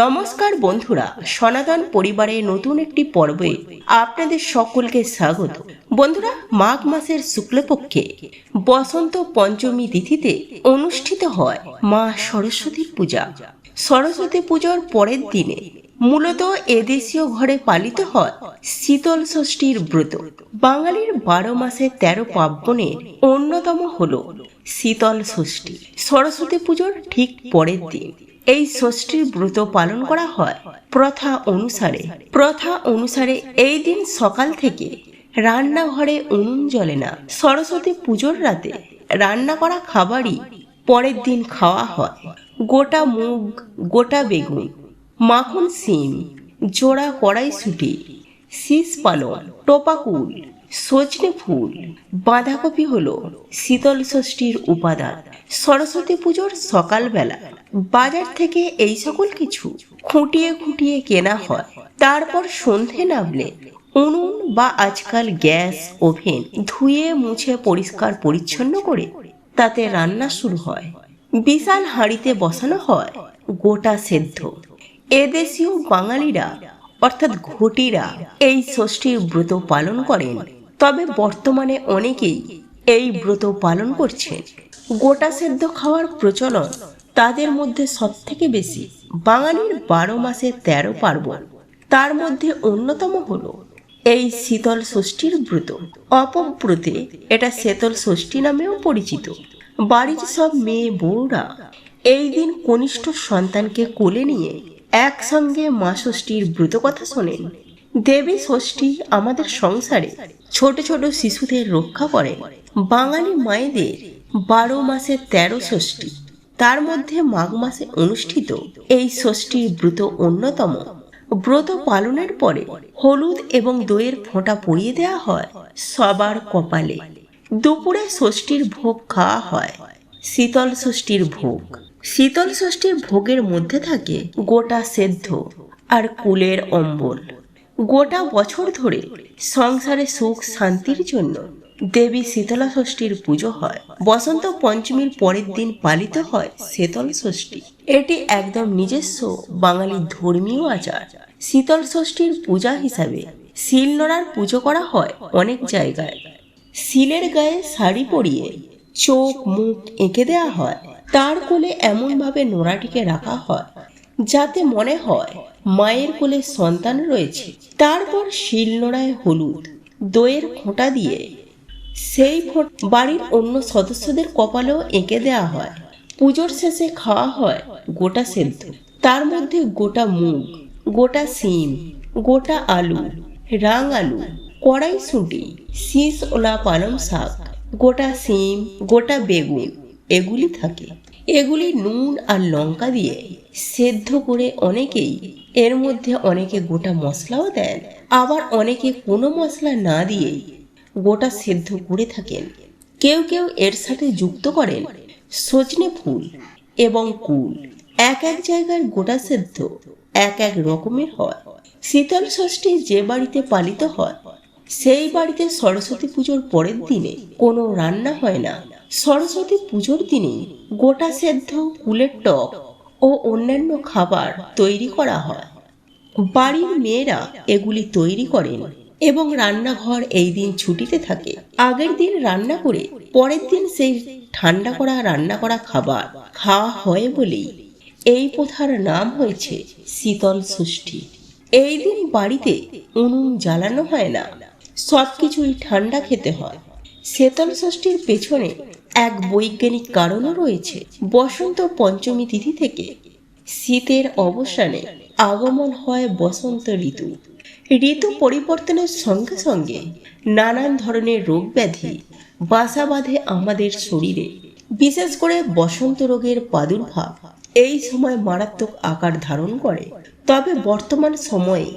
নমস্কার বন্ধুরা, সনাতন পরিবারে নতুন একটি পর্বে আপনাদের সকলকে স্বাগত। বন্ধুরা, মাঘ মাসের শুক্লপক্ষে বসন্ত পঞ্চমী তিথিতে অনুষ্ঠিত হয় মা সরস্বতীর পূজা। সরস্বতী পুজোর পরের দিনে মূলত এদেশীয় ঘরে পালিত হয় শীতল ষষ্ঠীর ব্রত। বাঙালির বারো মাসে তেরো পার্বণের অন্যতম হল শীতল ষষ্ঠী। সরস্বতী পুজোর ঠিক পরের দিন এই ষষ্ঠীর ব্রত পালন করা হয়। প্রথা অনুসারে। প্রথা অনুসারে এই দিন সকাল থেকে রান্নাঘরে উনুন জ্বলে না। সরস্বতী পুজোর রাতে রান্না করা খাবারই পরের দিন খাওয়া হয়। গোটা মুগ, গোটা বেগুন, মাখন, সিম, জোড়া কড়াইশুটি, শীষ পালন টোপাকুল সজনে ফুল, বাঁধাকপি হলো শীতল ষষ্ঠীর উপাদান। সরস্বতী পুজোর সকালবেলা, বাজার থেকে এই সকল কিছু খুঁটিয়ে খুঁটিয়ে কেনা হয়। তারপর সন্ধে নামলে উনুন বা আজকাল গ্যাস ওভেন ধুয়ে মুছে পরিষ্কার পরিচ্ছন্ন করে তাতে রান্না শুরু হয়। বিশাল হাঁড়িতে বসানো হয় গোটা সেদ্ধ। এদেশীয় বাঙালিরা, অর্থাৎ ঘটিরা, এই ষষ্ঠীর ব্রত পালন করেন। তবে বর্তমানে অনেকেই এই ব্রত পালন করছেন। গোটা সেদ্ধ খাওয়ার প্রচলন তাদের মধ্যে সব থেকে বেশি। বাঙালির বারো মাসে তেরো পার্বণ। তার মধ্যে অন্যতম হল এই শীতল ষষ্ঠীর ব্রত। অপব্রতে এটা শীতল ষষ্ঠী নামেও পরিচিত। বাড়ির সব মেয়ে বউরা এই দিন কনিষ্ঠ সন্তানকে কোলে নিয়ে একসঙ্গে মা ষষ্ঠীর ব্রত কথা শোনেন। দেবী ষষ্ঠী আমাদের সংসারে ছোট ছোট শিশুদের রক্ষা করে। বাঙালি মায়েদের বারো মাসে তেরো ষষ্ঠী। তার মধ্যে মাঘ মাসে অনুষ্ঠিত এই ষষ্ঠীর ব্রত অন্যতম। ব্রত পালনের পরে হলুদ এবং দইয়ের ফোঁটা পরিয়ে দেওয়া হয় সবার কপালে। দুপুরে ষষ্ঠীর ভোগ খাওয়া হয়, শীতল ষষ্ঠীর ভোগ। শীতল ষষ্ঠীর ভোগের মধ্যে থাকে গোটা সেদ্ধ আর কুলের অম্বল। গোটা বছর ধরে সংসারে সুখ শান্তির জন্য দেবী শীতলা ষষ্ঠীর পুজো হয়। বসন্ত পঞ্চমীর পরের দিন পালিত হয় শীতল ষষ্ঠী। এটি একদম নিজস্ব বাঙালি ধর্মীয় আচার। শীতল ষষ্ঠীর পূজা হিসাবে শিলনোড়ার পুজো করা হয় অনেক জায়গায়। শিলের গায়ে শাড়ি পরিয়ে চোখ মুখ এঁকে দেওয়া হয়। তার কোলে এমনভাবে নোড়াটিকে রাখা হয় যাতে মনে হয় মায়ের কোলে সন্তান রয়েছে। তারপর শিলনোড়ায় হলুদ, দইয়ের খোঁটা দিয়ে সেই ফোট বাড়ির অন্য সদস্যদের কপালেও এঁকে দেওয়া হয়। পুজোর শেষে খাওয়া হয় গোটা সেদ্ধ। তার মধ্যে গোটা মুগ, গোটা সিম গোটা আলু রাং আলু, কড়াইশুঁটি শীষ ওলা পালং শাক, গোটা সিম গোটা বেগুন, এগুলি থাকে। এগুলি নুন আর লঙ্কা দিয়ে সেদ্ধ করে অনেকেই এর মধ্যে অনেকে গোটা মশলাও দেন। আবার অনেকে কোনো মশলা না দিয়েই গোটা সেদ্ধ করে থাকেন। কেউ কেউ এর সাথে যুক্ত করেন সজনে ফুল এবং কুল। এক এক জায়গার গোটা সেদ্ধ এক এক রকমের হয়। শীতল ষষ্ঠী যে বাড়িতে পালিত হয়, সেই বাড়িতে সরস্বতী পুজোর পরের দিনে কোনো রান্না হয় না। সরস্বতী পুজোর দিনে গোটা সেদ্ধ কুলের টক ও অন্যান্য খাবার তৈরি করা হয়। বাড়ির মেয়েরা এগুলি তৈরি করেন এবং রান্নাঘর এই দিন ছুটিতে থাকে। আগের দিন রান্না করে পরের দিন সেই ঠান্ডা করা, রান্না করা খাবার খাওয়া হয় বলেই এই প্রথার নাম হয়েছে শীতল ষষ্ঠী। এই দিন বাড়িতে উনুন জ্বালানো হয় না সব কিছুই ঠান্ডা খেতে হয়। শীতল ষষ্ঠীর পেছনে এক বৈজ্ঞানিক কারণও রয়েছে। বসন্ত পঞ্চমী তিথি থেকে শীতের অবসানে আগমন হয় বসন্ত ঋতু। ঋতু পরিবর্তনের সঙ্গে সঙ্গে নানান ধরনের রোগ ব্যাধি বাসা বাঁধে আমাদের শরীরে। বিশেষ করে বসন্ত রোগের প্রাদুর্ভাব এই সময় মারাত্মক আকার ধারণ করে। তবে বর্তমান সময়ে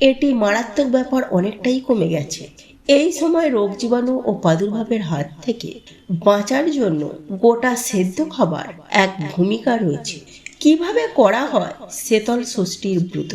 এটি মারাত্মক ব্যাপার অনেকটাই কমে গেছে। এই সময় রোগ জীবাণু ও প্রাদুর্ভাবের হাত থেকে বাঁচার জন্য গোটা সেদ্ধ খাবার এক ভূমিকা রয়েছে। কীভাবে করা হয়? শীতল ষষ্ঠীর ব্রত।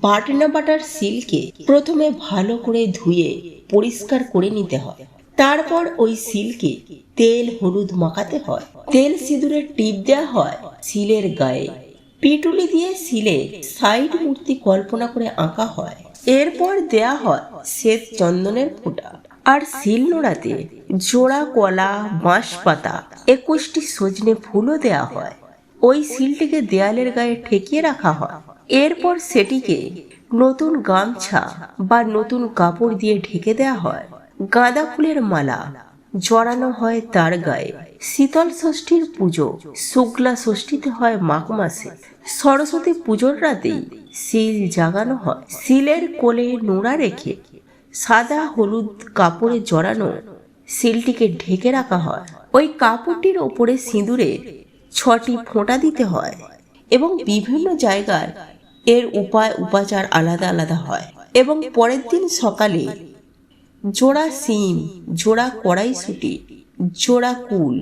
বাটনা বাটার সিলকে প্রথমে ভালো করে ধুয়ে পরিষ্কার করে নিতে হয়। তারপর ওই সিলকে তেল হলুদ মাখাতে হয়। তেল সিঁদুরের টিপ দেওয়া হয় সিলের গায়ে। পিটুলি দিয়ে শিলে সাইড মূর্তি কল্পনা করে আঁকা হয়। এরপর দেয়া হয় শ্বেত চন্দনের ফোঁটা। আর শিল নোড়াতে জোড়া কলা বাঁশ পাতা একুশটি সজনে ফুলও দেয়া হয়। ওই শিলটিকে দেয়ালের গায়ে ঠেকিয়ে রাখা হয়। এরপর সেটিকে নতুন গামছা বা নতুন কাপড় দিয়ে ঢেকে দেয়া হয়। গাঁদা ফুলের মালা জড়ানো হয় তার গায়ে। শীতল ষষ্ঠীর পুজো, শুক্লা ষষ্ঠীতে হয় মাঘ মাসে। সরস্বতী পুজোর রাতেই শিল জাগানো হয়। শিলের কোলে নোড়া রেখে সাদা হলুদ কাপড়ে জড়ানো শিলটিকে ঢেকে রাখা হয়। ওই কাপড়টির ওপরে সিঁদুরে ছটি ফোঁটা দিতে হয় এবং বিভিন্ন জায়গায় এর উপায় উপাচার আলাদা আলাদা হয় এবং পরের দিন সকালে জোড়া সিম, জোড়া কড়াইশুটি জোড়া কুল।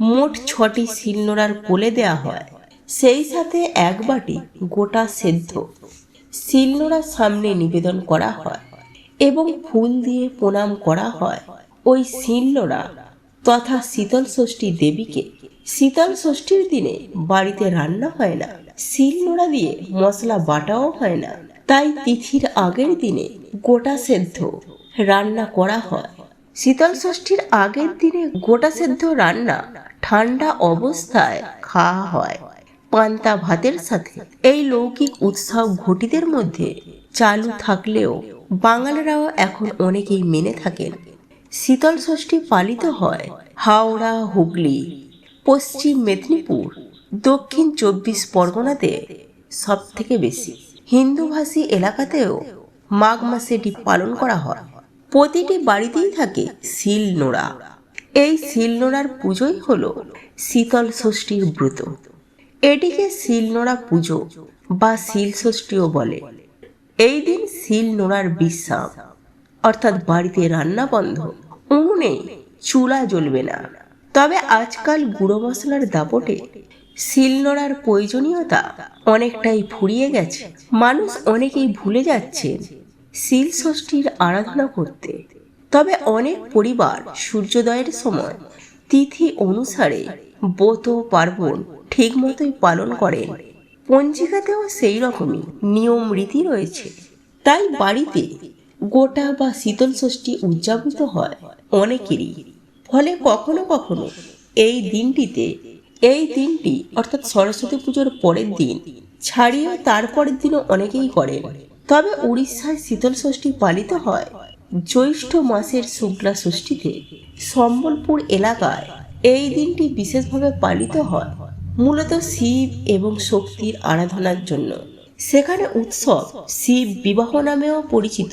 মোট ছটি শিলনোড়ার কোলে দেয়া হয়। সেই সাথে এক বাটি গোটা সেদ্ধ শিলনোড়ার সামনে নিবেদন করা হয় এবং ফুল দিয়ে প্রণাম করা হয়। ওই শিলনোড়া তথা শীতল ষষ্ঠী দেবীকে। শীতল ষষ্ঠীর দিনে বাড়িতে রান্না হয় না, শিলনোড়া দিয়ে মশলা বাটাও হয় না। তাই তিথির আগের দিনে গোটা সেদ্ধ রান্না করা হয়। শীতল ষষ্ঠীর আগের দিনে গোটা সেদ্ধ রান্না ঠান্ডা অবস্থায় খাওয়া হয়। পান্তা ভাতের সাথে এই লৌকিক উৎসব ঘটিদের মধ্যে চালু থাকলেও বাঙালিরাও এখন অনেকেই মেনে থাকেন। শীতল ষষ্ঠী পালিত হয় হাওড়া, হুগলি, পশ্চিম মেদিনীপুর, দক্ষিণ চব্বিশ পরগনাতে সব থেকে বেশি। হিন্দুভাষী এলাকাতেও মাঘ মাসে এটি পালন করা হয়। প্রতিটি বাড়িতেই থাকে শিল নোড়া। এই শিল নোড়ার পুজোই হল শীতল ষষ্ঠীর ব্রত। এটিকে শিলনোড়া পুজো বা শিল ষষ্ঠীও বলে। এই দিন শিল নোড়ার বিশ্রাম, অর্থাৎ বাড়িতে রান্না বন্ধ, উনুনে চুলা জ্বলবে না। তবে আজকাল গুঁড়ো মশলার দাপটে শিলনোড়ার প্রয়োজনীয়তা অনেকটাই ফুরিয়ে গেছে। মানুষ অনেকেই ভুলে যাচ্ছেন শিল ষষ্ঠীর আরাধনা করতে। তবে অনেক পরিবার সূর্যোদয়ের সময় তিথি অনুসারে ব্রত পার্বণ ঠিক মতোই পালন করেন। পঞ্জিকাতেও সেই রকমই নিয়ম, রীতি রয়েছে। তাই বাড়িতে গোটা বা শীতল ষষ্ঠী উদযাপিত হয় অনেকেরই। ফলে কখনো কখনো এই দিনটিতে, এই দিনটি অর্থাৎ সরস্বতী পুজোর পরের দিন, ছাড়িয়ে তারপরের দিনও অনেকেই করেন। তবে উড়িষ্যায় শীতল ষষ্ঠী পালিত হয়। জ্যৈষ্ঠ মাসের শুক্লা ষষ্ঠীতে সম্বলপুর এলাকায় এই দিনটি বিশেষভাবে পালিত হয়, মূলত শিব এবং শক্তির আরাধনার জন্য। সেখানে উৎসব শিব বিবাহ নামেও পরিচিত।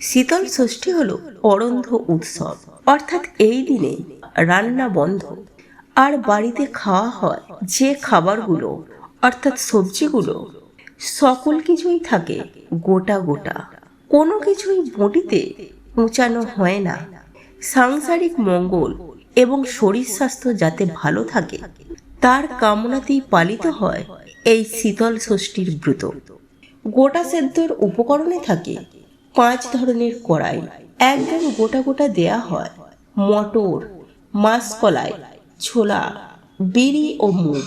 শীতল ষষ্ঠী হল অরন্ধ উৎসব, অর্থাৎ এই দিনে রান্না বন্ধ। আর বাড়িতে খাওয়া হয় যে খাবারগুলো, অর্থাৎ সবজিগুলো সকল কিছুই থাকে, গোটা গোটা। কোনো কিছুই বটিতে উঁচানো হয় না। সাংসারিক মঙ্গল এবং শরীর স্বাস্থ্য যাতে ভালো থাকে, তার কামনাতেই পালিত হয় এই শীতল ষষ্ঠীর ব্রত। গোটা সেদ্ধর উপকরণে থাকে পাঁচ ধরনের কড়াই। একদম গোটা গোটা দেয়া হয়। মটর, মাসকলাই, ছোলা, বিড়ি ও মুগ।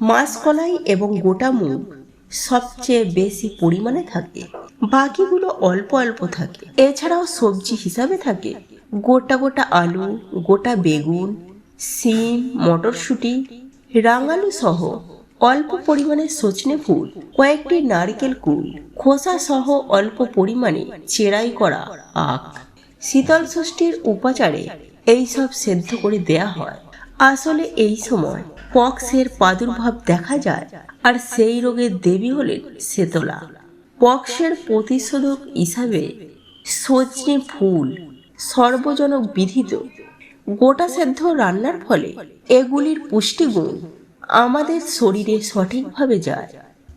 মাসকলাই এবং গোটা মুগ সবচেয়ে বেশি পরিমাণে থাকে। বাকিগুলো অল্প অল্প থাকে। এছাড়াও সবজি হিসাবে থাকে। গোটা গোটা আলু, গোটা বেগুন, সিম, মটরশুঁটি, রাঙালু সহ অল্প পরিমাণে সজনে ফুল, কয়েকটি নারকেল কুল, খোসা সহ অল্প পরিমাণে চেরাই করা আখ। শীতল ষষ্ঠীর উপাচারে এই সব সেদ্ধ করে দেয়া হয়। আসলে এই সময় পক্সের প্রাদুর্ভাব দেখা যায় আর সেই রোগের দেবী হলেন শীতলা পক্সের প্রতিষেধক হিসাবে সজনে ফুল সর্বজনক বিধিত গোটা সেদ্ধ রান্নার ফলে এগুলির পুষ্টিগুণ আমাদের শরীরে সঠিকভাবে যায়।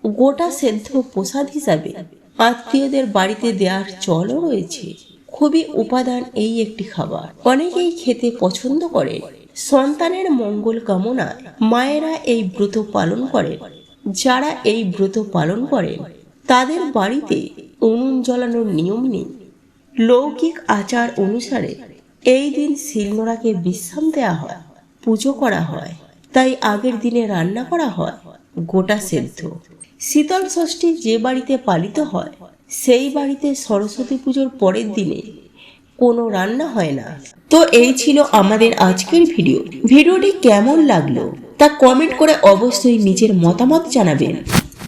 গোটা সেদ্ধ প্রসাদ হিসাবে আত্মীয়দের বাড়িতে দেওয়ার চলও রয়েছে। খুবই উপাদান এই একটি খাবার। অনেকেই খেতে পছন্দ করেন। সন্তানের মঙ্গল কামনায় মায়েরা এই ব্রত পালন করেন। যারা এই ব্রত পালন করেন, তাদের বাড়িতে উনুন জ্বালানোর নিয়ম নেই। লৌকিক আচার অনুসারে এই দিন শিলনোড়াকে বিশ্রাম দেওয়া হয়, পুজো করা হয়। তাই আগের দিনে রান্না করা হয়, গোটা সেদ্ধ। শীতল ষষ্ঠী যে বাড়িতে পালিত হয়, সেই বাড়িতে সরস্বতী পুজোর পরের দিনে কোনো রান্না হয় না। তো এই ছিল আমাদের আজকের ভিডিও। ভিডিওটি কেমন লাগল তা কমেন্ট করে অবশ্যই নিজের মতামত জানাবেন।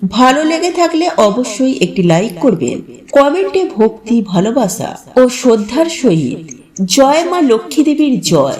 ভালো লেগে থাকলে অবশ্যই একটি লাইক করবেন। কমেন্টে ভক্তি, ভালোবাসা ও শ্রদ্ধার সহিত জয় মা লক্ষ্মী দেবীর জয়।